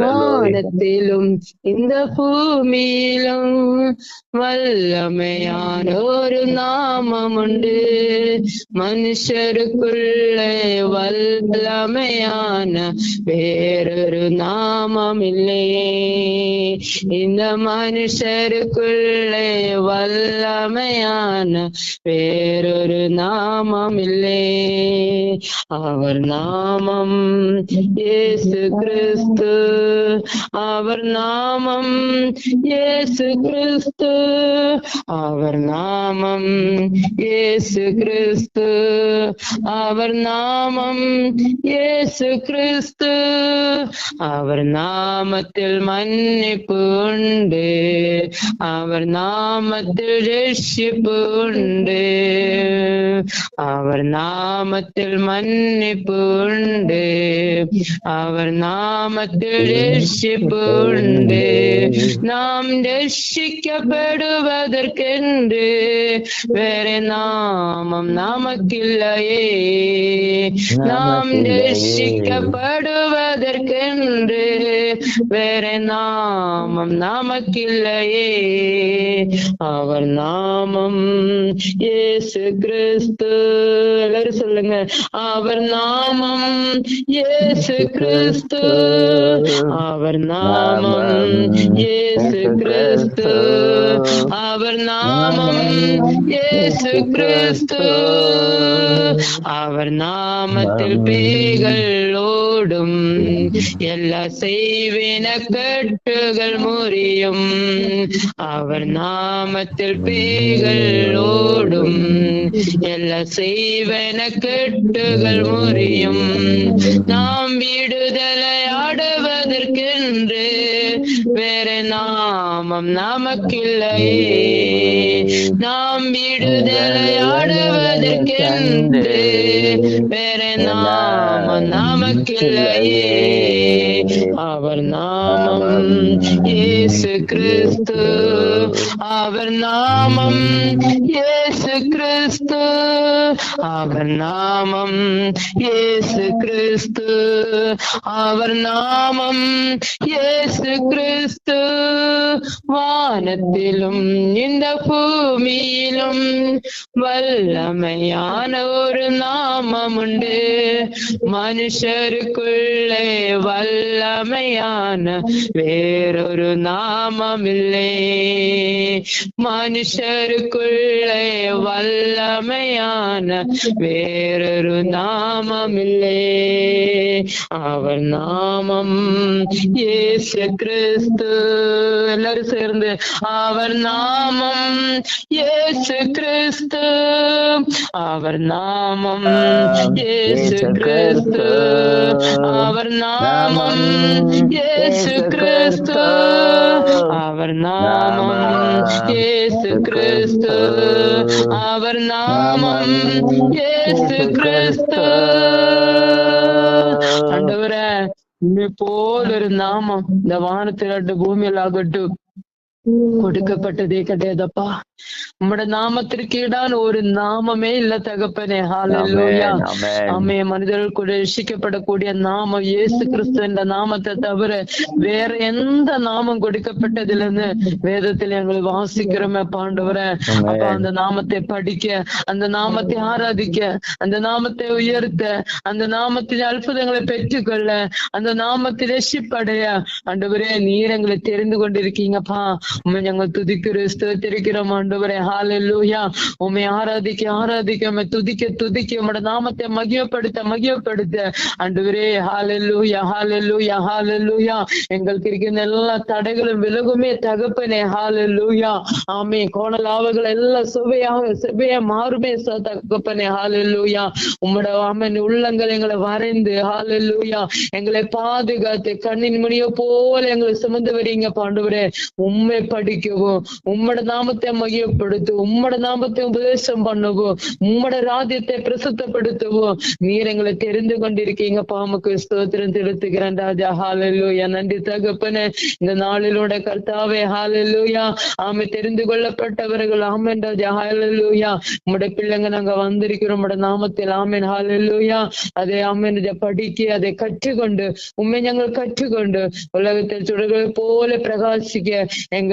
வானத்திலும் இந்த பூமியிலும் வல்லமையான ஒரு நாமம் உண்டு மனுஷருக்குள்ளே வல்லமையான வேறொரு நாமம் இல்லையே இந்த மனுஷருக்குள்ளே வல்லமையான வேறொரு நாமம் இல்லையே அவர் நாமம் இயேசு கிறிஸ்து அவர் நாமம் இயேசு கிறிஸ்து அவர் நாமம் இயேசு கிறிஸ்து அவர் நாமம் இயேசு கிறிஸ்து அவர் நாமத்தில் மன்னிப்பு உண்டு அவர் நாமத்தில் ரட்சிப்பு உண்டு அவர் நாமத்தில் மன்னிப்பு உண்டு அவர் நாமத்தில் ரட்சிப்பு உண்டு நாம் ரட்சிக்கப்படுவதற்கென்று வேற நாமம் நமக்கில்லையே நாம் ரட்சிக்கப்படுவதற்கென்று வேற நாமம் நமக்கில்லையே. அவர் நாமம் ஏசு கிறிஸ்து. எல்லாரும் சொல்லுங்க. அவர் நாமம் ஏசு கிறிஸ்து. அவர் நாமம் ஏசு கிறிஸ்து. அவர் நாமம் ஏசு கிறிஸ்து. அவர் நாமத்தில் பேகள் ஓடும். எல்லா செய்வின கட்டுகள் முறியும். அவர் நாமத்தில் பேய்கள் ஓடும். எல்லா செய்வன கட்டுகள் முறியும். நாமம் நமக்கில்லை நாம் விடுதலையாடுவதற்கென்று வேற நாமம் நமக்கில்லையே. அவர் நாமம் இயேசு கிறிஸ்து. அவர் நாமம் இயேசு கிறிஸ்து. அவர் நாமம் இயேசு கிறிஸ்து. அவர் நாமம் இயேசு கிறிஸ்து. வானத்திலும் இந்த பூமியிலும் வல்லமையான ஒரு நாமம் உண்டு மனுஷருக்குள்ளே வல்லமையான வேறொரு நாமம் இல்லை மனுஷருக்குள்ளே வல்லமையான வேறொரு நாமம் இல்லை அவர் நாமம் ஏசு கிறிஸ்து. எல்லாரும் சேர்ந்து அவர் நாமம் ஏசு கிறிஸ்து. அவர் நாமம் ஏசு கிறிஸ்து. அவர் நாமம் ஏசு கிறிஸ்து. அவர் நாமம் ஏசு கிறிஸ்து. அவர் நாமம் ஏசு கிறிஸ்து. உம்மை போல ஒரு நாமம் இந்த வானத்தில் பூமியில் ஆகட்டும் கொடுக்கப்பட்டதே கிடையாதப்பா. உம்மோட நாமத்திற்கு ஈடான ஒரு நாமமே இல்ல தகப்பனே. Amen. ஆமே மனிதர்கள் கூட ரட்சிக்கப்படக்கூடிய நாமம் இயேசு கிறிஸ்து என்ற நாமத்தை தவிர வேற எந்த நாமம் கொடுக்கப்பட்டதில்லைன்னு வேதத்தில் எங்களை வாசிக்கிறோமே பாண்டவரே. அப்ப அந்த நாமத்தை படிக்க அந்த நாமத்தை ஆராதிக்க அந்த நாமத்தை உயர்த்த அந்த நாமத்தின் அற்புதங்களை பெற்றுக்கொள்ள அந்த நாமத்தை ரட்சிப்படைய ஆண்டவரே நீர் எங்களை தெரிந்து கொண்டிருக்கீங்கப்பா. உண்மை ഞങ്ങൾ துதிக்கிறோம் ஸ்தோத்திரிக்கிறோம் ஆண்டவரே ஹalleluya உம்மை ஆராதிக்க ஆராதிக்க உம்மை துதிக்க துதிக்க உம்முடைய நாமத்தை மகிமைப்படுத்த மகிமைப்படுத்த ஆண்டவரே ஹalleluya ஹalleluya ஹalleluya எங்களுக்கு இருக்கிற எல்லா தடைகளும் விலகுமே தகப்பனே ஹalleluya ஆமே கோணலாவுகள் எல்லாம் சுவையாக சுவையா மாறுமே ச- தகப்பனே ஹalleluya உம்முடைய ஆமென் உள்ளங்கள் எங்களை வரைந்து ஹalleluya எங்களை பாதுகாத்து கண்ணின் மணியை போல எங்களை சுமந்து வரீங்க பாண்டவரே உண்மை படிக்கவும் உம்மோட நாமத்தை மையப்படுத்தவும் உம்மோட நாமத்தை உபதேசம் பண்ணவும் உம்மோட ராஜ்யத்தை பிரசுத்தப்படுத்தவும் நீர் எங்களை தெரிந்து கொண்டிருக்கீங்க பாமக்கு ஸ்தோத்திரம் செலுத்துகிறேன் ராஜா ஹாலலூயா நன்றி தகப்பனே இந்த நாளிலோட கர்த்தாவே ஹாலலூயா ஆமை தெரிந்து கொள்ளப்பட்டவர்கள் ஆமென் ராஜா ஹாலலூயா உம்முடைய பிள்ளைங்க நாங்க வந்திருக்கிறோம் உம்முடைய நாமத்தில் ஆமென் ஹாலலூயா அதை ஆமென் ராஜா படிக்க அதை கற்றுக்கொண்டு உண்மை ഞങ്ങൾ கற்றுக்கொண்டு உலகத்தில் சுடர்களை போல பிரகாசிக்க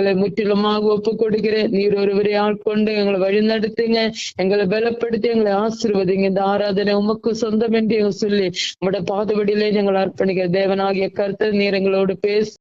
எங்களை முற்றிலுமாக ஒப்பு கொடுக்கிறேன் நீர் ஒருவரை ஆட்கொண்டு எங்களை வழி நடத்துங்க எங்களை பலப்படுத்தி எங்களை ஆசிர்வதிங்க. இந்த ஆராதனை உமக்கு சொந்தம் என்று சொல்லி. உங்களோட பாதுபடியிலே எங்களை அர்ப்பணிக்கிற தேவனாகிய கருத்து நீர் எங்களோடு பேச